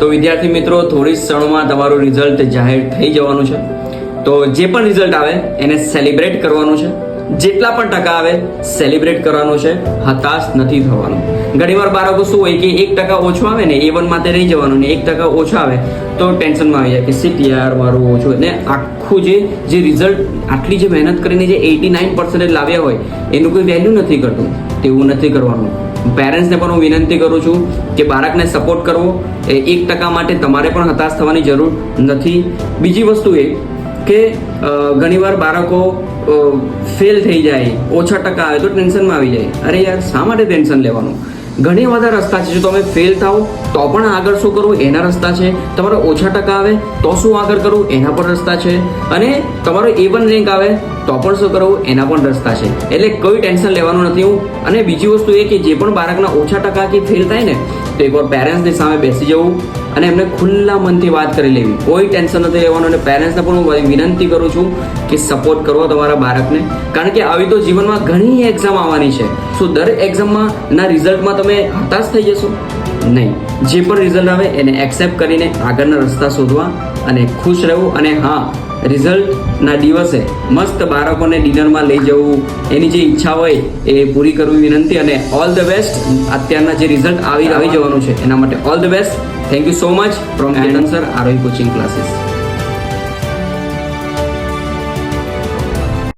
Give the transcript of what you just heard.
તો વિદ્યાર્થી મિત્રો, થોડી ક્ષણોમાં તમારું રિઝલ્ટ જાહેર થઈ જવાનું છે. તો જે પણ રિઝલ્ટ આવે, એને સેલિબ્રેટ કરવાનું છે. જેટલા પણ ટકા આવે સેલિબ્રેટ કરવાનું છે. હતાશ નથી થવાનું. ઘણીવાર બાળકો શું હોય કે એક ટકા ઓછો આવે ને એ વન માટે રહી જવાનું ને, એક ટકા ઓછો આવે, તો ટેન્શનમાં આવી જાય કે સીટ યાર, મારું ઓછું. ને આખું જે જે રિઝલ્ટ આટલી જે મહેનત કરીને જે એટી નાઇન પર્સન્ટેજ લાવ્યા હોય, એનું કોઈ વેલ્યુ નથી કરતું તેવું નથી કરવાનું. પેરેન્ટ્સને પણ હું વિનંતી કરું છું કે બાળકને સપોર્ટ કરવો. એ એક ટકા માટે તમારે પણ હતાશ થવાની જરૂર નથી. બીજી વસ્તુ એ કે ઘણીવાર બાળકો ફેલ થઈ જાય, ઓછા ટકા આવે તો ટેન્શનમાં આવી જાય. અરે યાર, શા માટે ટેન્શન લેવાનું? ઘણી બધા રસ્તા છે. જો તમે ફેલ થાઓ, તો પણ આગળ શું કરવું? એના રસ્તા છે. તમારો ઓછા ટકા આવે, તો શું આગળ કરવું? એના પણ રસ્તા છે. અને તમારો એ વન રેન્ક આવે, તો પણ શું કરવું? એના પણ રસ્તા છે. એટલે કોઈ ટેન્શન લેવાનું નથી હું. અને બીજી વસ્તુ એ કે જે પણ બાળકના ઓછા ટકા કે ફેલ થાય ને, તો એકવાર પેરેન્ટ્સની સામે બેસી જવું. અને એમને ખુલ્લા મનથી વાત કરી લેવી. કોઈ ટેન્શન નથી લેવાનું અને પેરેન્ટ્સને પણ હું વિનંતી કરું છું કે સપોર્ટ કરો તમારા બાળકને. કારણ કે આવી તો જીવનમાં ઘણી એક્ઝામ આવવાની છે. શું દર એક્ઝામમાં ના રિઝલ્ટમાં તમે હતાશ થઈ જશો? નહીં. જે પણ રિઝલ્ટ આવે એને એક્સેપ્ટ કરીને આગળના રસ્તા શોધવા અને ખુશ રહેવું અને હા રિઝલ્ટના દિવસે મસ્ત બાળકોને ડિનરમાં લઈ જવું એની જે ઈચ્છા હોય એ પૂરી કરવી વિનંતી અને ઓલ ધ બેસ્ટ અત્યારના જે રિઝલ્ટ આવી આવી જવાનું છે એના માટે all the best thank you so much from Anand sir Aarohi coaching classes